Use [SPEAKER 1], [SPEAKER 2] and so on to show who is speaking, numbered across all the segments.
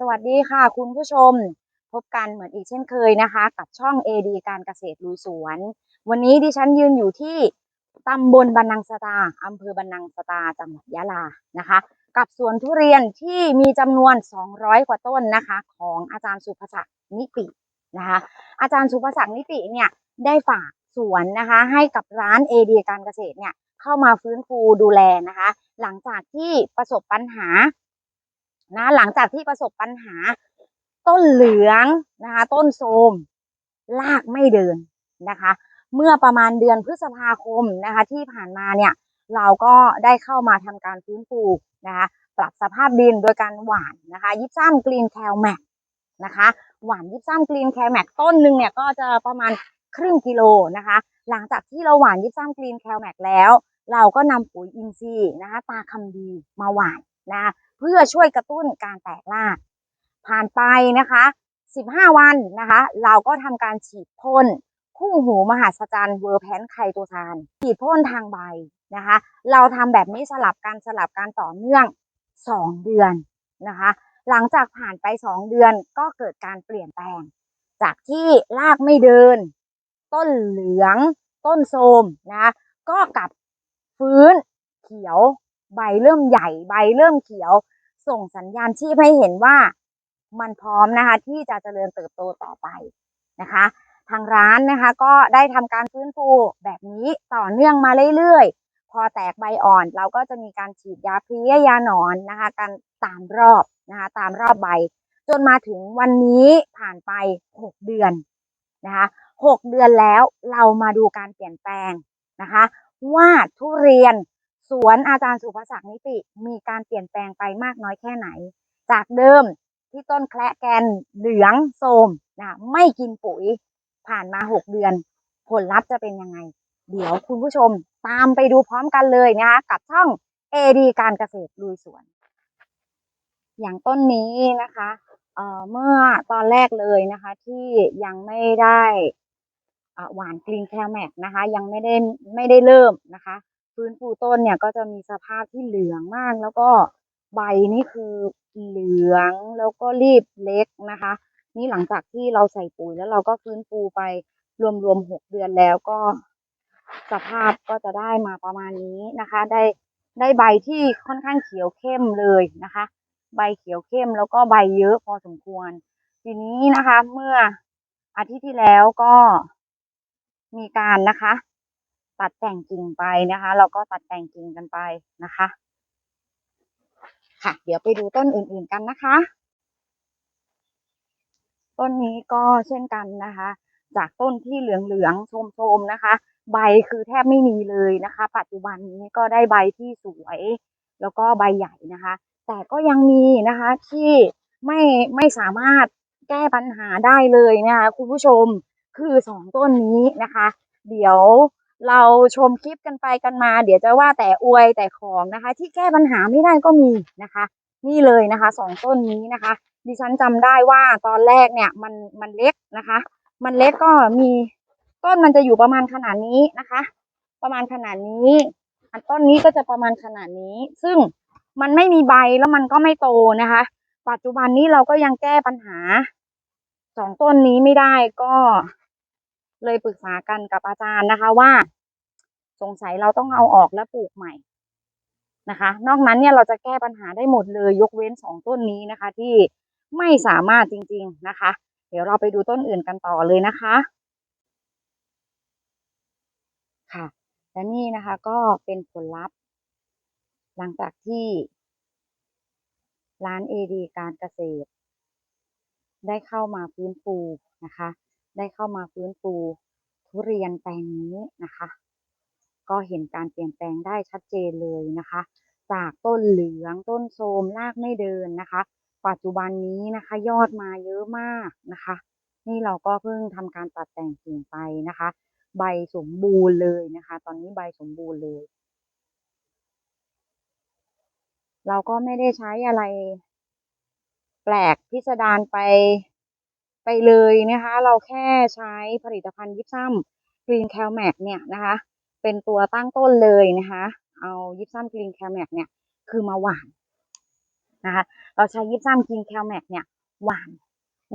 [SPEAKER 1] สวัสดีค่ะ คุณผู้ชม พบกันเหมือนอีกเช่นเคยนะคะ กับช่อง AD การเกษตรลุยสวน วันนี้ดิฉันยืนอยู่ที่ตำบลบันนังสตาอำเภอบันนังสตาจังหวัดยะลานะคะ กับสวนทุเรียนที่มีจำนวน 200 กว่าต้นนะคะ ของอาจารย์สุภศักดิ์นิตินะคะ อาจารย์สุภศักดิ์นิติเนี่ยได้ฝากสวนนะคะ ให้กับร้าน AD การเกษตรเนี่ยเข้ามาฟื้นฟูดูแลนะคะ หลังจากที่ประสบปัญหา นะหลังจากที่ประสบปัญหา ต้นเหลืองนะคะ ต้นโทมรากไม่เดินนะคะ เมื่อประมาณเดือนพฤษภาคมนะคะ ที่ผ่านมาเนี่ย เราก็ได้เข้ามาทำการฟื้นฟูนะคะ ปรับสภาพดินโดยการหว่านนะคะยิปซัมกรีนแคลแมกนะคะ หว่านยิปซัมกรีนแคลแมกต้นหนึ่งเนี่ยก็จะประมาณครึ่งกิโลนะคะ หลังจากที่เราหว่านยิปซัมกรีนแคลแมกแล้ว เราก็นำปุ๋ยอินทรีย์นะคะ ตาคำดีมาหว่านนะคะ เพื่อช่วยกระตุ้นการแตกราก ผ่านไปนะคะ 15 วันนะคะ เราก็ทำการฉีดพ่นคู่หูมหัศจรรย์เวอร์แพนไคโตซานฉีดพ่นทางใบนะคะ เราทำแบบนี้สลับกันสลับกันต่อเนื่อง 2 เดือนนะคะ หลังจากผ่านไป 2 เดือนก็เกิดการเปลี่ยนแปลง จากที่รากไม่เดิน ต้นเหลือง ต้นโทมนะคะก็กลับฟื้นเขียว ใบเริ่มใหญ่ใบเริ่มเขียว ส่งสัญญาณชีพให้เห็นว่ามันพร้อมนะคะ ที่จะเจริญเติบโตต่อไปนะคะ ทางร้านนะคะก็ได้ทำการฟื้นฟูแบบนี้ต่อเนื่องมาเรื่อยๆ พอแตกใบอ่อนเราก็จะมีการฉีดยาเพลี้ยยาหนอนนะคะกันตามรอบนะคะตามรอบใบ จนมาถึงวันนี้ผ่านไป 6 เดือนนะคะ6เดือนแล้วเรามาดูการเปลี่ยนแปลงนะคะ ว่าทุเรียน สวนอาจารย์สุภศักดิ์นิติมีการเปลี่ยนแปลงไปมากน้อยแค่ไหน จากเดิมที่ต้นแคระแกนเหลืองโทมนะไม่กินปุ๋ยผ่านมา 6 เดือน ผลลัพธ์จะเป็นยังไง เดี๋ยวคุณผู้ชมตามไปดูพร้อมกันเลยนะคะกับช่อง AD การเกษตรลุยสวน อย่างต้นนี้นะคะเเมื่อตอนแรกเลยนะคะที่ยังไม่ได้หวานกรีนแคลแมกนะคะ ยังไม่ได้ไม่ได้เริ่มนะคะ ฟื้นฟูต้นเนี่ยก็จะมีสภาพที่เหลืองมาก แล้วก็ใบนี่คือเหลืองแล้วก็รีบเล็กนะคะ นี่หลังจากที่เราใส่ปุ๋ยแล้วเราก็ฟื้นฟูไปรวมๆหกเดือนแล้วก็ สภาพก็จะได้มาประมาณนี้นะคะ ได้ได้ใบที่ค่อนข้างเขียวเข้มเลยนะคะ ใบเขียวเข้มแล้วก็ใบเยอะพอสมควร ทีนี้นะคะเมื่ออาทิตย์ที่แล้วก็มีการนะคะ ตัดแต่งกิ่งไปนะคะ เราก็ตัดแต่งกิ่งกันไปนะคะ ค่ะ เดี๋ยวไปดูต้นอื่นๆกันนะคะ ต้นนี้ก็เช่นกันนะคะ จากต้นที่เหลืองๆโทมๆนะคะ ใบคือแทบไม่มีเลยนะคะ ปัจจุบันนี้ก็ได้ใบที่สวย แล้วก็ใบใหญ่นะคะ แต่ก็ยังมีนะคะที่ไม่ไม่สามารถแก้ปัญหาได้เลยนะคะคุณผู้ชมคือสองต้นนี้นะคะ เดี๋ยว เราชมคลิปกันไปกันมา เดี๋ยวจะว่าแต่อวยแต่ของนะคะ ที่แก้ปัญหาไม่ได้ก็มีนะคะ นี่เลยนะคะสองต้นนี้นะคะ ดิฉันจำได้ว่าตอนแรกเนี่ยมันมันเล็กนะคะ มันเล็กก็มีต้นมันจะอยู่ประมาณขนาดนี้นะคะ ประมาณขนาดนี้ อันต้นนี้ก็จะประมาณขนาดนี้ ซึ่งมันไม่มีใบแล้วมันก็ไม่โตนะคะ ปัจจุบันนี้เราก็ยังแก้ปัญหาสองต้นนี้ไม่ได้ก็ เลยปรึกษากันกับอาจารย์นะคะว่า สงสัยเราต้องเอาออกและปลูกใหม่นะคะ นอกนั้นเนี่ยเราจะแก้ปัญหาได้หมดเลยยกเว้นสองต้นนี้นะคะ ที่ไม่สามารถจริง ๆนะคะ เดี๋ยวเราไปดูต้นอื่นกันต่อเลยนะคะ ค่ะ และนี่นะคะก็เป็นผลลัพธ์ หลังจากที่ร้านเอดีการเกษตร ได้เข้ามาฟื้นฟูนะคะ ได้เข้ามาฟื้นฟูทุเรียนแปลงนี้นะคะ ก็เห็นการเปลี่ยนแปลงได้ชัดเจนเลยนะคะ จากต้นเหลืองต้นโทมรากไม่เดินนะคะ ปัจจุบันนี้นะคะ ยอดมาเยอะมากนะคะ นี่เราก็เพิ่งทำการตัดแต่งกิ่งไปนะคะ ใบสมบูรณ์เลยนะคะ ตอนนี้ใบสมบูรณ์เลย เราก็ไม่ได้ใช้อะไรแปลกพิสดารไป ไปเลยนะคะ เราแค่ใช้ผลิตภัณฑ์ยิปซัมกรีนแคลแมกเนี่ยนะคะ เป็นตัวตั้งต้นเลยนะคะ เอายิปซัมกรีนแคลแมกเนี่ยคือมาหวานนะคะ เราใช้ยิปซัมกินแคลแมกเนี่ยหวาน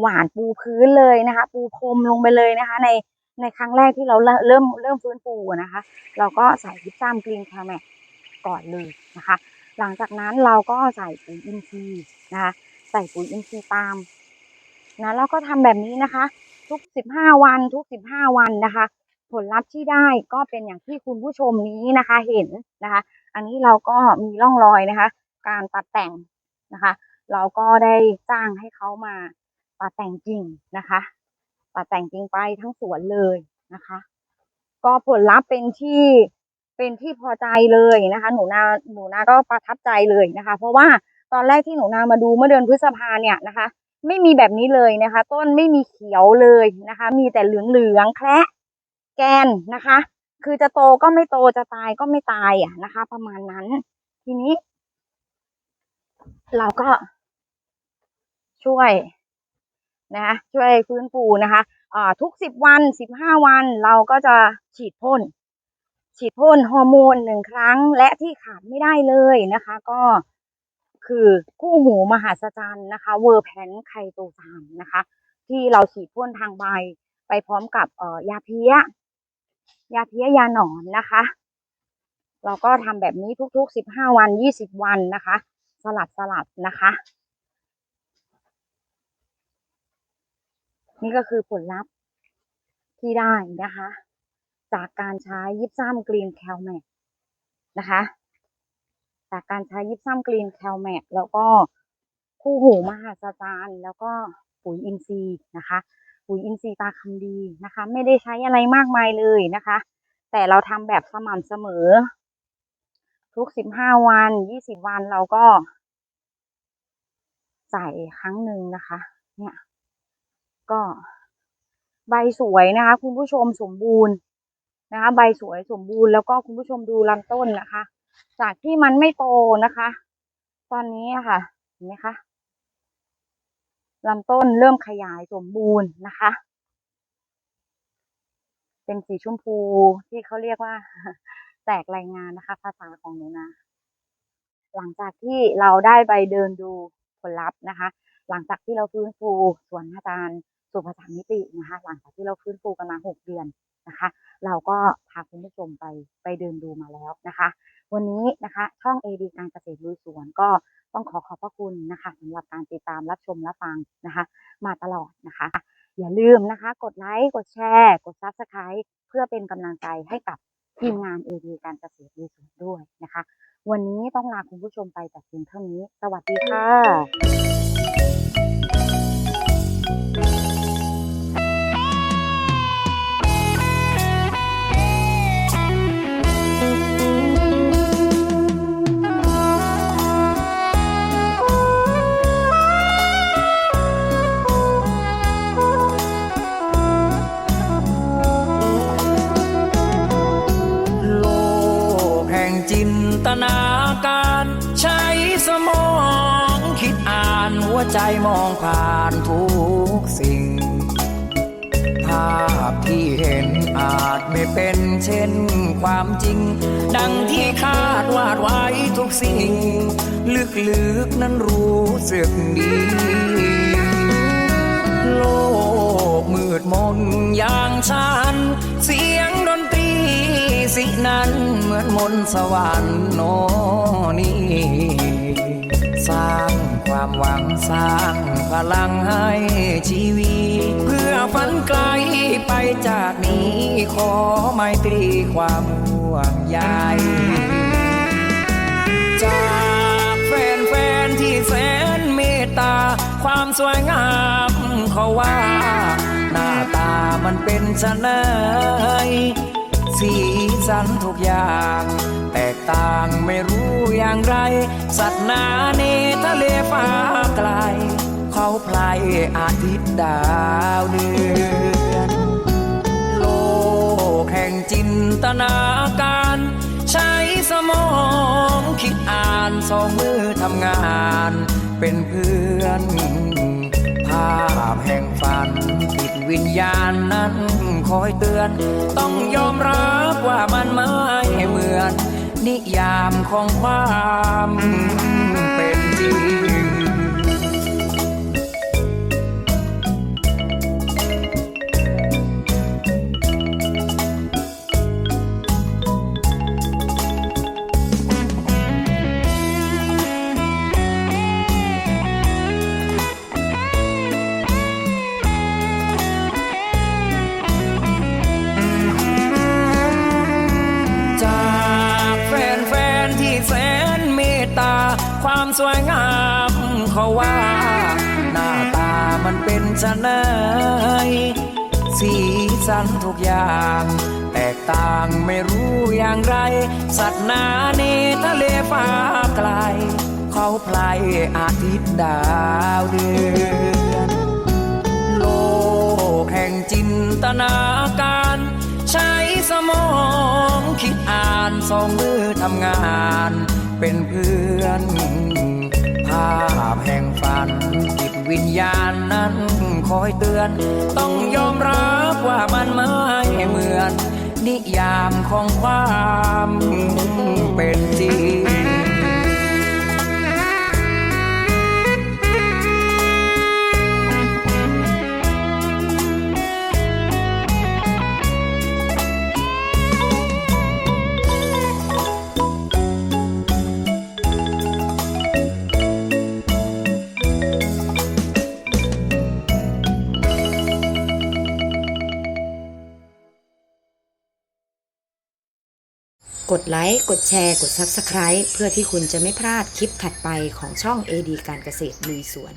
[SPEAKER 1] หวานปูพื้นเลยนะคะ ปูพรมลงไปเลยนะคะ ในในครั้งแรกที่เราเริ่มเริ่มฟื้นฟูนะคะ เราก็ใส่ยิปซัมกรีนแคลแมกก่อนเลยนะคะ หลังจากนั้นเราก็ใส่ปุ๋ยอินทรีย์นะคะ ใส่ปุ๋ยอินทรีย์ตาม นะแล้วก็ทำแบบนี้นะคะ ทุกสิบห้าวันทุกสิบห้าวันนะคะ ผลลัพธ์ที่ได้ก็เป็นอย่างที่คุณผู้ชมนี้นะคะเห็นนะคะ อันนี้เราก็มีร่องรอยนะคะ การตัดแต่งนะคะ เราก็ได้จ้างให้เขามาตัดแต่งกิ่งนะคะตัดแต่งกิ่งไปทั้งสวนเลยนะคะ ก็ผลลัพธ์เป็นที่เป็นที่พอใจเลยนะคะ หนูนาหนูนาก็ประทับใจเลยนะคะ เพราะว่าตอนแรกที่หนูนามาดูเมื่อเดือนพฤษภาเนี่ยนะคะ ไม่มีแบบนี้เลยนะคะ ต้นไม่มีเขียวเลยนะคะ มีแต่เหลืองๆแคระแกนนะคะ คือจะโตก็ไม่โตจะตายก็ไม่ตายอะนะคะ ประมาณนั้น ทีนี้ เราก็ช่วยนะะช่วยฟื้นฟูนะคะอ่าทุกสิบวันสิบห้าวันเราก็จะฉีดพ่นฉีดพ่นฮอร์โมนหนึ่งครั้งและที่ขาดไม่ได้เลยนะคะ ก็ คือคู่หูมหัศจรรย์นะคะเวอร์แพนไคโตซานนะคะ ที่เราฉีดพ่นทางใบไปพร้อมกับเอ่อยาเพี้ย ยาเพี้ยยาหนอนนะคะ เราก็ทำแบบนี้ทุกๆสิบห้าวันยี่สิบวันนะคะ สลับสลับนะคะ นี่ก็คือผลลัพธ์ที่ได้นะคะ จากการใช้ยิปซัมกรีนแคลแมกนะคะ จากการใช้ยิปซัมกรีนแคลแมกแล้วก็คู่หูมหาสจารย์ แล้วก็ปุ๋ยอินทรีย์นะคะ ปุ๋ยอินทรีย์ตาคำดีนะคะ ไม่ได้ใช้อะไรมากมายเลยนะคะ แต่เราทำแบบสม่ำเสมอ ทุกสิบห้าวันยี่สิบวันเราก็ใส่ครั้งหนึ่งนะคะ เนี่ยก็ใบสวยนะคะ คุณผู้ชมสมบูรณ์นะคะ ใบสวยสมบูรณ์แล้วก็คุณผู้ชมดูลำต้นนะคะ จากที่มันไม่โตนะคะ ตอนนี้ค่ะ เห็นไหมคะลำต้นเริ่มขยายสมบูรณ์นะคะ เป็นสีชมพูที่เขาเรียกว่า แตกรายงานนะคะ ภาษาของหนูนะหลังจากที่เราได้ไปเดินดูผลลัพธ์นะคะ หลังจากที่เราฟื้นฟูสวนอาจารย์สุภาษามิตินะคะ หลังจากที่เราฟื้นฟูกันมาหกเดือนนะคะ เราก็พาคุณผู้ชมไปไปเดินดูมาแล้วนะคะ วันนี้นะคะ ช่อง AD การเกษตรลุยสวนก็ต้องขอขอบพระคุณนะคะสำหรับการติดตามรับชมรับฟังนะคะ มาตลอดนะคะ อย่าลืมนะคะ กดไลค์กดแชร์ กด Subscribe เพื่อเป็นกำลังใจให้กับทีมงาน AD การเกษตรลุยสวนด้วยนะคะ วันนี้ต้องลาคุณผู้ชมไปแต่เพียงเท่านี้ สวัสดีค่ะ
[SPEAKER 2] หัวใจมองผ่านทุกสิ่ง ภาพที่เห็นอาจไม่เป็นเช่นความจริง ดังที่คาดวาดไว้ทุกสิ่ง ลึกๆนั้นรู้สึกดี โลกมืดมนอย่างฉัน เสียงดนตรีสินั้นเหมือนมนต์สวรรค์โนนี่ ความหวังสร้างพลังให้ชีวิต เพื่อฝันไกลไปจากนี้ขอไมตรีความห่วงใยจากแฟนๆที่แสนเมตตา ความสวยงามเขาว่า หน้าตามันเป็นชะไหน สีสันทุกอย่าง แตกต่างไม่รู้อย่างไร สัตว์นาเนทะเลฟ้าไกล เขาพลายอาทิตย์ดาวเดือนโลกแห่งจินตนาการ ใช้สมองคิดอ่านสองมือทำงาน เป็นเพื่อน พแห่งฝันติดวิญญาณนั้นคอยเตือน ต้องยอมรับว่ามันไม่เหมือน นิยามของความ ความสวยงามเขาว่า หน้าตามันเป็นชะไหนสีสันทุกอย่าง แตกต่างไม่รู้อย่างไร สัตว์นาเนทะเลฟ้าไกล เขาพลายอาทิตย์ดาวเดือนโลกแห่งจินตนาการ ใช้สมองคิดอ่านสองมือทำงาน เป็นเพื่อน ภาพแห่งฝัน จิตวิญญาณนั้นคอยเตือน ต้องยอมรับว่ามันไม่เหมือน นิยามของความเป็นจริง
[SPEAKER 3] กดไลค์ กดแชร์ กด Subscribe เพื่อที่คุณจะไม่พลาดคลิปถัดไปของช่อง AD การเกษตรลุยสวน